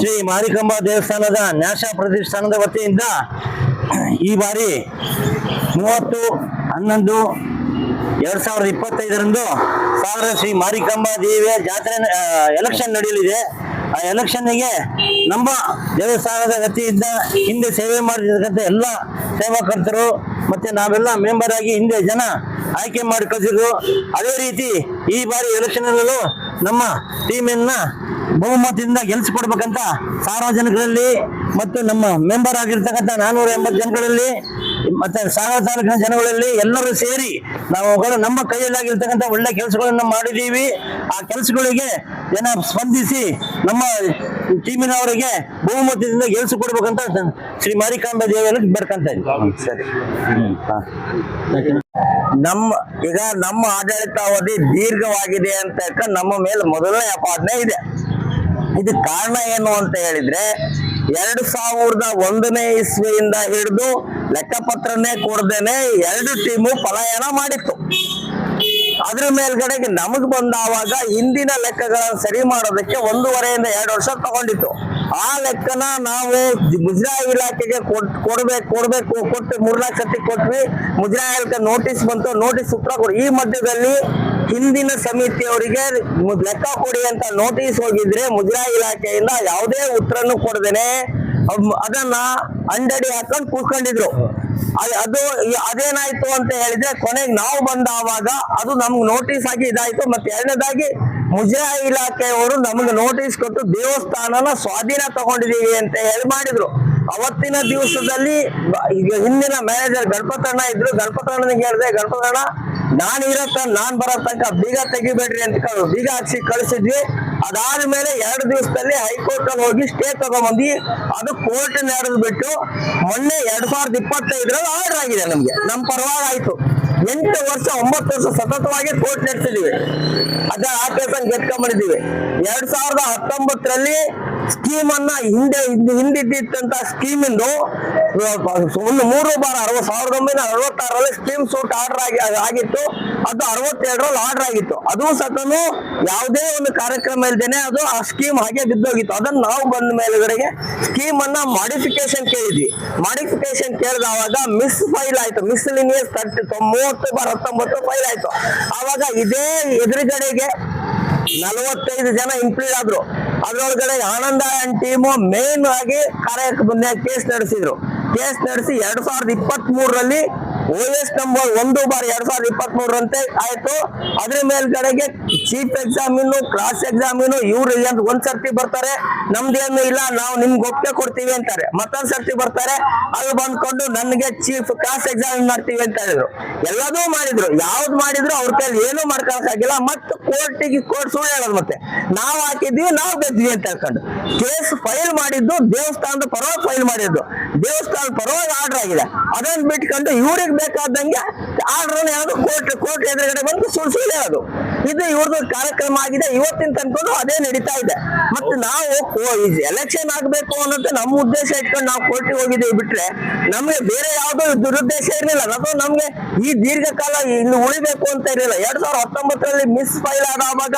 ಶ್ರೀ ಮಾರಿಕಂಬ ದೇವಸ್ಥಾನದ ನ್ಯಾಸ ಪ್ರತಿಷ್ಠಾನದ ವತಿಯಿಂದ ಈ ಬಾರಿ ಮೂವತ್ತು, ಹನ್ನೊಂದು, ಎರಡ್ ಸಾವಿರದ ಇಪ್ಪತ್ತೈದರಂದು ಸಾವಿರ ಶ್ರೀ ಮಾರಿಕಾಂಬಾ ದೇವಿಯ ಜಾತ್ರೆ ಎಲೆಕ್ಷನ್ ನಡೆಯಲಿದೆ. ಆ ಎಲೆಕ್ಷನ್ಗೆ ನಮ್ಮ ದೇವಸ್ಥಾನದ ವತಿಯಿಂದ ಹಿಂದೆ ಸೇವೆ ಮಾಡಿರ್ತಕ್ಕಂಥ ಎಲ್ಲ ಸೇವಾಕರ್ತರು ಮತ್ತೆ ನಾವೆಲ್ಲ ಮೆಂಬರ್ ಆಗಿ ಹಿಂದೆ ಜನ ಆಯ್ಕೆ ಮಾಡಿ ಅದೇ ರೀತಿ ಈ ಬಾರಿ ಎಲೆಕ್ಷನ್ ನಮ್ಮ ಟೀಮನ್ನ ಬಹುಮತದಿಂದ ಗೆಲ್ಲಿಸಿಕೊಡ್ಬೇಕಂತ ಸಾರ್ವಜನಿಕರಲ್ಲಿ ಮತ್ತು ನಮ್ಮ ಮೆಂಬರ್ ಆಗಿರ್ತಕ್ಕಂಥ ನಾನೂರ ಎಂಬತ್ತು ಜನಗಳಲ್ಲಿ ಮತ್ತೆ ಸಾಗರ ತಾಲೂಕಿನ ಜನಗಳಲ್ಲಿ ಎಲ್ಲರೂ ಸೇರಿ ನಾವು ನಮ್ಮ ಕೈಯಲ್ಲಾಗಿರ್ತಕ್ಕಂಥ ಒಳ್ಳೆ ಕೆಲಸಗಳನ್ನು ಮಾಡಿದ್ದೀವಿ. ಆ ಕೆಲಸಗಳಿಗೆ ಜನ ಸ್ಪಂದಿಸಿ ನಮ್ಮ ಟೀಮಿನವರಿಗೆ ಬಹುಮತದಿಂದ ಗೆಲ್ಲಿಸಿಕೊಡ್ಬೇಕಂತ ಶ್ರೀ ಮಾರಿಕಾಂಬ ದೇವಿಯಲ್ಲಿ ಬರ್ಕಂತ ಸರಿ. ನಮ್ಮ ಈಗ ನಮ್ಮ ಆಡಳಿತಾವಧಿ ದೀರ್ಘವಾಗಿದೆ ಅಂತ ನಮ್ಮ ಮೇಲೆ ಮೊದಲನೇ ಅಪಾದನೆ ಇದೆ. ಇದಕ್ಕೆ ಕಾರಣ ಏನು ಅಂತ ಹೇಳಿದ್ರೆ ಎರಡು ಸಾವಿರದ ಒಂದನೇ ಇಸ್ವಿಯಿಂದ ಹಿಡಿದು ಲೆಕ್ಕಪತ್ರನೇ ಕೊಡ್ದೇನೆ ಎರಡು ಟೀಮು ಪಲಾಯನ ಮಾಡಿತ್ತು. ಅದ್ರ ಮೇಲ್ಗಡೆಗೆ ನಮಗ್ ಬಂದಾವಾಗ ಹಿಂದಿನ ಲೆಕ್ಕಗಳನ್ನು ಸರಿ ಮಾಡೋದಕ್ಕೆ ಒಂದೂವರೆಯಿಂದ ಎರಡು ವರ್ಷ ತಗೊಂಡಿತ್ತು. ಆ ಲೆಕ್ಕನ ನಾವು ಮುಜರಾಯಿ ಇಲಾಖೆಗೆ ಕೊಡ್ಬೇಕು ಕೊಡ್ಬೇಕು, ಕೊಟ್ಟು ಮೂರ್ನಾಲ್ಕು ಸತಿ ಕೊಟ್ವಿ. ಮುಜರಾಯಿ ಇಲಾಖೆ ನೋಟಿಸ್ ಬಂತು ನೋಟಿಸ್ ಉತ್ತರ ಕೊಡಿ ಈ ಮಧ್ಯದಲ್ಲಿ ಹಿಂದಿನ ಸಮಿತಿಯವರಿಗೆ ಲೆಕ್ಕ ಕೊಡಿ ಅಂತ ನೋಟಿಸ್ ಹೋಗಿದ್ರೆ ಮುಜರಾಯಿ ಇಲಾಖೆಯಿಂದ ಯಾವುದೇ ಉತ್ತರನು ಕೊಡದೇನೆ. ಅದನ್ನ ಅಂಡಡಿ ಹಾಕೊಂಡು ಕೂತ್ಕೊಂಡಿದ್ರು. ಅದ್- ಅದೇನಾಯ್ತು ಅಂತ ಹೇಳಿದ್ರೆ ಕೊನೆಗೆ ನಾವು ಬಂದಾವಾಗ ಅದು ನಮ್ಗೆ ನೋಟಿಸ್ ಆಗಿ ಇದಾಯ್ತು. ಮತ್ತೆ ಎರಡನೇದಾಗಿ ಮುಜರಾಯಿ ಇಲಾಖೆಯವರು ನಮ್ಗೆ ನೋಟಿಸ್ ಕೊಟ್ಟು ದೇವಸ್ಥಾನನ ಸ್ವಾಧೀನ ತಗೊಂಡಿದೀವಿ ಅಂತ ಹೇಳಿ ಮಾಡಿದ್ರು. ಅವತ್ತಿನ ದಿವಸದಲ್ಲಿ ಈಗ ಹಿಂದಿನ ಮ್ಯಾನೇಜರ್ ಗಣಪತಣ್ಣ ಇದ್ರು. ಗಣಪತಣ್ಣನಿಗೆ ಹೇಳಿದೆ ಗಣಪತಣ್ಣ ನಾನ್ ಇರತ್ತ ನಾನ್ ಬರೋ ತನಕ ಬೀಗ ತೆಗಿಬೇಡ್ರಿ ಅಂತ ಬೀಗ ಹಾಕ್ಸಿ ಕಳಿಸಿದ್ವಿ. ಅದಾದ್ಮೇಲೆ ಎರಡು ದಿವಸದಲ್ಲಿ ಹೈಕೋರ್ಟ್ ಅಲ್ಲಿ ಹೋಗಿ ಸ್ಟೇ ತಗೊಂಡ್ಬಂದಿ ಅದು ಕೋರ್ಟ್ ನಡೆದ್ಬಿಟ್ಟು ಮೊನ್ನೆ ಎರಡ್ ಸಾವಿರದ ಇಪ್ಪತ್ತೈದರಲ್ಲಿ ಆರ್ಡರ್ ಆಗಿದೆ ನಮ್ಗೆ. ನಮ್ ಪರವಾಗಿ ಆಯ್ತು. ಎಂಟು ವರ್ಷ ಒಂಬತ್ತು ವರ್ಷ ಸತತವಾಗಿ ಕೋರ್ಟ್ ನಡೆಸಿದೀವಿ. ಅದ ಆ ಕೇಸನ್ನು ಗೆದ್ಕೊಂಡ್ಬಂದಿದ್ದೀವಿ ಎರಡ್ ಸಾವಿರದ ಹತ್ತೊಂಬತ್ತರಲ್ಲಿ ಸ್ಕೀಮ್ ಅನ್ನ ಹಿಂದೆ ಹಿಂದಿದ್ದಂತ ಸ್ಕೀಮ್ ಇಂದು, ಒಂದು ಮೂರು ಬಾರ ಅರವತ್ ಸಾವಿರದ ಒಂಬೈನೂರ ಅರವತ್ತಾರರಲ್ಲಿ ಸ್ಕೀಮ್ ಸೂಟ್ ಆರ್ಡರ್ ಆಗಿ, ಆಗಿತ್ತು. ಅದು ಅರವತ್ತೆರಡರಲ್ಲಿ ಆರ್ಡರ್ ಆಗಿತ್ತು. ಅದು ಸತನು ಯಾವುದೇ ಒಂದು ಕಾರ್ಯಕ್ರಮ ಇಲ್ದೇನೆ ಅದು ಆ ಸ್ಕೀಮ್ ಹಾಗೆ ಬಿದ್ದೋಗಿತ್ತು. ಅದನ್ನ ನಾವು ಬಂದ ಮೇಲುಗಡೆಗೆ ಸ್ಕೀಮ್ ಅನ್ನ ಮಾಡಿಫಿಕೇಶನ್ ಕೇಳಿದ್ವಿ. ಮಾಡಿಫಿಕೇಶನ್ ಕೇಳಿದವಾಗ ಮಿಸ್ ಫೈಲ್ ಆಯ್ತು. ಮಿಸ್ಲಿನಿಯಸ್ ತರ್ಟಿ ಮೂವತ್ತು ಬಾರ್ ಹತ್ತೊಂಬತ್ತು ಫೈಲ್ ಆಯ್ತು. ಆವಾಗ ಇದೇ ಎದುರುಗಡೆಗೆ ನಲವತ್ತೈದು ಜನ ಇನ್ಕ್ಲೂಡ್ ಆದ್ರು. ಅದ್ರೊಳಗಡೆ ಆನಂದ ಅಂಡ್ ಟೀಮು ಮೇನ್ ಆಗಿ ಕಾರ್ಯಕ್ಕೆ ಬಂದ ಕೇಸ್ ನಡೆಸಿದ್ರು. ಕೇಸ್ ನಡೆಸಿ ಎರಡ್ ಸಾವಿರದ ಇಪ್ಪತ್ತ್ ಮೂರರಲ್ಲಿ ಓ ಎಸ್ ನಂಬರ್ ಒಂದು ಬಾರ್ ಎರಡ್ ಸಾವಿರದ ಇಪ್ಪತ್ತ್ ಮೂರರಂತೆ ಆಯ್ತು. ಅದ್ರ ಮೇಲ್ಗಡೆಗೆ ಚೀಫ್ ಎಕ್ಸಾಮಿನು ಕ್ಲಾಸ್ ಎಕ್ಸಾಮಿನು ಇವ್ರು ಒಂದ್ ಸರ್ತಿ ಬರ್ತಾರೆ. ನಮ್ದೇನು ಇಲ್ಲ, ನಾವು ನಿಮ್ಗೆ ಒಪ್ಪೆ ಕೊಡ್ತೀವಿ ಅಂತಾರೆ. ಮತ್ತೊಂದ್ ಸರ್ತಿ ಬರ್ತಾರೆ. ಅದು ಬಂದ್ಕೊಂಡು ನನಗೆ ಚೀಫ್ ಕ್ಲಾಸ್ ಎಕ್ಸಾಮಿನ್ ಮಾಡ್ತೀವಿ ಅಂತ ಹೇಳಿದ್ರು. ಎಲ್ಲದೂ ಮಾಡಿದ್ರು. ಯಾವ್ದು ಮಾಡಿದ್ರು ಅವ್ರ ಕೈಲಿ ಏನು ಮಾಡ್ಕೊಳಕ್ಕಾಗಿಲ್ಲ. ಮತ್ತೆ ಕೋರ್ಟಿಗೆ ಕೋರ್ಟ್ ಸುಳ್ಳು ಹೇಳೋದು ಮತ್ತೆ. ನಾವು ಹಾಕಿದ್ವಿ, ನಾವು ಗೆದ್ವಿ ಅಂತ ಹೇಳ್ಕೊಂಡು. ಕೇಸ್ ಫೈಲ್ ಮಾಡಿದ್ದು, ದೇವಸ್ಥಾನದ ಪರವಾಗಿ ಫೈಲ್ ಮಾಡಿದ್ದು. ದೇವಸ್ಥಾನದ ಪರವಾಗಿ ಆರ್ಡರ್ ಆಗಿದೆ. ಅದನ್ನ ಬಿಟ್ಕೊಂಡು ಇವ್ರಿಗೆ ಬೇಕಾದಂಗೆ ಆರ್ಡರ್ ಯಾವುದು ಕೋರ್ಟ್ ಕೋರ್ಟ್ ಎದುರುಗಡೆ ಬಂದು ಸುಳ್ಳು ಅದು. ಇದು ಇವ್ರದ್ದು ಕಾರ್ಯಕ್ರಮ ಆಗಿದೆ. ಇವತ್ತಿನ ತನಕ ಅದೇ ನಡೀತಾ ಇದೆ. ಮತ್ತೆ ನಾವು ಎಲೆಕ್ಷನ್ ಆಗ್ಬೇಕು ಅನ್ನೋದು ನಮ್ಮ ಉದ್ದೇಶ ಇಟ್ಕೊಂಡು ನಾವು ಕೋರ್ಟಿಗೆ ಹೋಗಿದ್ದೀವಿ ಬಿಟ್ರೆ ನಮ್ಗೆ ಬೇರೆ ಯಾವುದೋ ದುರುದ್ದೇಶ ಇರಲಿಲ್ಲ. ಅಥವಾ ನಮ್ಗೆ ಈ ದೀರ್ಘಕಾಲ ಇಲ್ಲಿ ಉಳಿಬೇಕು ಅಂತ ಇರಲಿಲ್ಲ. ಎರಡ್ ಸಾವಿರದ ಹತ್ತೊಂಬತ್ತರಲ್ಲಿ ಮಿಸ್ ಫೈಲ್ ಆದಾಗ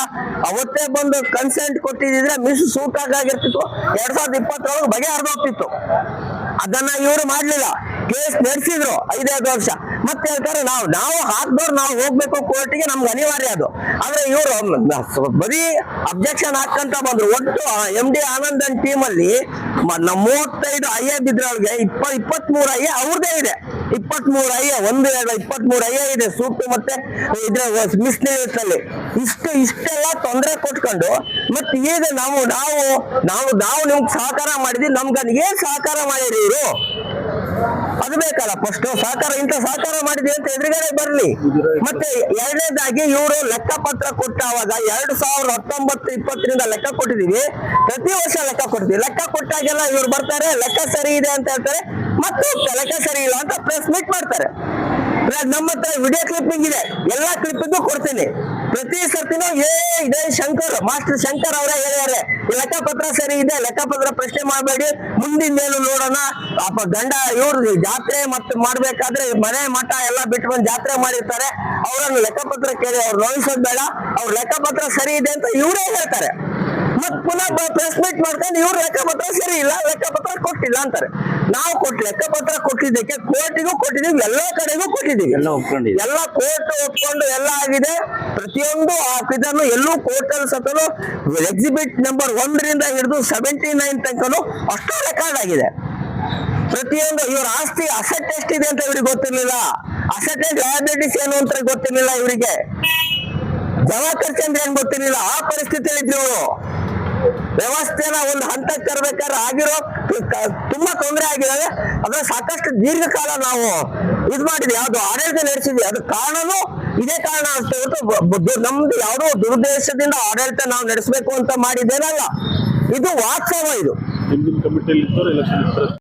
ಅವತ್ತೇ ಬಂದು ಕನ್ಸೆಂಟ್ ಕೊಟ್ಟಿದ್ರೆ ಮಿಸ್ ಸೂಟ್ ಆಗಿರ್ತಿತ್ತು. ಎರಡ್ ಸಾವಿರದ ಇಪ್ಪತ್ತರೊಳಗೆ ಬಗೆ ಹರಿದೋಗ್ತಿತ್ತು. ಅದನ್ನ ಇವರು ಮಾಡ್ಲಿಲ್ಲ. ಕೇಸ್ ನಡೆಸಿದ್ರು. ಐದೈದು ವರ್ಷ. ಮತ್ತೆ ಹೇಳ್ತಾರೆ, ನಾವು ನಾವು ಹಾಕ್ದವ್ರು ನಾವು ಹೋಗ್ಬೇಕು ಕೋರ್ಟಿಗೆ, ನಮ್ಗೆ ಅನಿವಾರ್ಯ ಅದು. ಆದ್ರೆ ಇವರು ಬರೀ ಅಬ್ಜೆಕ್ಷನ್ ಹಾಕಂತ ಬಂದ್ರು. ಒಟ್ಟು ಎಂ ಡಿ ಆನಂದನ್ ಟೀಮ್ ಅಲ್ಲಿ ಮೂವತ್ತೈದು ಐ ಎ ಅವ್ರಿಗೆ. ಇಪ್ಪ ಇಪ್ಪತ್ತ್ ಮೂರು ಐ ಎ ಅವ್ರದೇ ಇದೆ. ಇಪ್ಪತ್ತ್ ಮೂರು ಐ ಎ ಒಂದು ಇಪ್ಪತ್ತ್ ಮೂರು ಐ ಎ ಇದೆ. ಸೂಟ್ ಮತ್ತೆ ಇದ್ರ ಮಿಸ್ ಅಲ್ಲಿ. ಇಷ್ಟು, ಇಷ್ಟೆಲ್ಲ ತೊಂದರೆ ಕೊಟ್ಕೊಂಡು, ಮತ್ತೆ ಈಗ ನಾವು ನಾವು ನಾವು ನಾವು ನಿಮ್ಗೆ ಸಹಕಾರ ಮಾಡಿದ್ವಿ. ನಮ್ಗೆ ಏನ್ ಸಹಕಾರ ಮಾಡಿರಿ ಇವರು? ಅದು ಬೇಕಲ್ಲ ಫಸ್ಟ್ ಸಹಕಾರ, ಇಂಥ ಸಹಕಾರ ಮಾಡಿದ್ವಿ ಅಂತ ಎದುರುಗಡೆ ಬರ್ಲಿ. ಮತ್ತೆ ಎರಡನೇದಾಗಿ ಇವರು ಲೆಕ್ಕ ಪತ್ರ ಕೊಟ್ಟಾವಾಗ ಎರಡ್ ಸಾವಿರದ ಹತ್ತೊಂಬತ್ತು ಇಪ್ಪತ್ತರಿಂದ ಲೆಕ್ಕ ಕೊಟ್ಟಿದೀವಿ ಪ್ರತಿ ವರ್ಷ ಲೆಕ್ಕ ಕೊಡ್ತೀವಿ. ಲೆಕ್ಕ ಕೊಟ್ಟಾಗೆಲ್ಲ ಇವ್ರು ಬರ್ತಾರೆ, ಲೆಕ್ಕ ಸರಿ ಇದೆ ಅಂತ ಹೇಳ್ತಾರೆ, ಮತ್ತು ಲೆಕ್ಕ ಸರಿ ಇಲ್ಲ ಅಂತ ಪ್ರೆಸ್ ಮೀಟ್ ಮಾಡ್ತಾರೆ. ನಮ್ಮ ಹತ್ರ ವಿಡಿಯೋ ಕ್ಲಿಪ್ಪಿಂಗ್ ಇದೆ. ಎಲ್ಲಾ ಕ್ಲಿಪ್ಪಿಂಗು ಕೊಡ್ತೀನಿ. ಪ್ರತಿ ಸರ್ತಿನೂ ಏ, ಇದೆ ಶಂಕರ್. ಮಾಸ್ಟರ್ ಶಂಕರ್ ಅವರೇ ಹೇಳ್ಯಾರೆ ಲೆಕ್ಕಪತ್ರ ಸರಿ ಇದೆ, ಲೆಕ್ಕಪತ್ರ ಪ್ರಶ್ನೆ ಮಾಡಬೇಡಿ. ಮುಂದಿನ ಏನು ನೋಡೋಣ. ಅಪ್ಪ, ಗಂಡ, ಇವ್ರು ಜಾತ್ರೆ ಮತ್ತೆ ಮಾಡ್ಬೇಕಾದ್ರೆ ಮನೆ ಮಠ ಎಲ್ಲ ಬಿಟ್ಟು ಬಂದು ಜಾತ್ರೆ ಮಾಡಿರ್ತಾರೆ. ಅವರನ್ನು ಲೆಕ್ಕಪತ್ರ ಕೇಳಿ, ಅವ್ರು ನೋಯಿಸೋದ್ ಬೇಡ. ಅವ್ರ ಲೆಕ್ಕಪತ್ರ ಸರಿ ಇದೆ ಅಂತ ಇವರೇ ಹೇಳ್ತಾರೆ. ಮತ್ ಪುನಃ ಪ್ರೆಸ್ ಮೀಟ್ ಮಾಡ್ಕೊಂಡು ಇವ್ರು ಲೆಕ್ಕಪತ್ರ ಸರಿ ಇಲ್ಲ ಲೆಕ್ಕಪತ್ರ ಕೊಟ್ಟಿಲ್ಲ ಅಂತಾರೆ. ನಾವು ಕೊಟ್ಟು ಲೆಕ್ಕಪತ್ರ ಕೊಟ್ಟಿದ್ದಕ್ಕೆ ಕೋರ್ಟಿಗೂ ಕೊಟ್ಟಿದ್ದೀವಿ ಎಲ್ಲ ಕಡೆಗೂ ಕೊಟ್ಟಿದ್ದೀವಿ. ಎಲ್ಲ ಒಪ್ಕೊಂಡಿದ್ದೀವಿ. ಎಲ್ಲ ಕೋರ್ಟ್ ಒಪ್ಕೊಂಡು ಎಲ್ಲ ಆಗಿದೆ. ಪ್ರತಿಯೊಂದು ಇದನ್ನು ಎಲ್ಲೂ ಕೋರ್ಟ್ ಅಲ್ಲಿ ಸತನು ಎಕ್ಸಿಬಿಟ್ ನಂಬರ್ ಒಂದರಿಂದ ಹಿಡಿದು ಸೆವೆಂಟಿ ನೈನ್ ತನಕನು ಅಷ್ಟು ರೆಕಾರ್ಡ್ ಆಗಿದೆ. ಪ್ರತಿಯೊಂದು ಇವ್ರ ಆಸ್ತಿ ಅಸೆಟ್ ಎಷ್ಟಿದೆ ಅಂತ ಇವ್ರಿಗೆ ಗೊತ್ತಿರ್ಲಿಲ್ಲ. ಅಸೆಟ್ ಅಂಡ್ ಲಯಬಿಲಿಟೀಸ್ ಏನು ಅಂತ ಗೊತ್ತಿರಲಿಲ್ಲ ಇವರಿಗೆ. ಜವಾ ಖರ್ಚು ಅಂದ್ರೆ ಏನ್ ಗೊತ್ತಿರ್ಲಿಲ್ಲ? ಆ ಪರಿಸ್ಥಿತಿಯಲ್ಲಿ ಇದ್ರು ವ್ಯವಸ್ಥೆನ ಒಂದು ಹಂತಕ್ಕೆ ತರಬೇಕಾದ್ರೆ ಆಗಿರೋ ತುಂಬಾ ತೊಂದರೆ ಆಗಿದೆ. ಅದ್ರ ಸಾಕಷ್ಟು ದೀರ್ಘಕಾಲ ನಾವು ಇದು ಮಾಡಿದ್ವಿ. ಯಾವ್ದು ಆಡಳಿತ ನಡೆಸಿದ್ವಿ. ಅದು ಕಾರಣನು ಇದೇ ಕಾರಣ ಅಂತ ಬ- ನಮ್ದು ಯಾವ್ದೋ ದುರುದ್ದೇಶದಿಂದ ಆಡಳಿತ ನಾವು ನಡೆಸಬೇಕು ಅಂತ ಮಾಡಿದ್ದೇನಲ್ಲ. ಇದು ವಾಸ್ತವ ಇದು.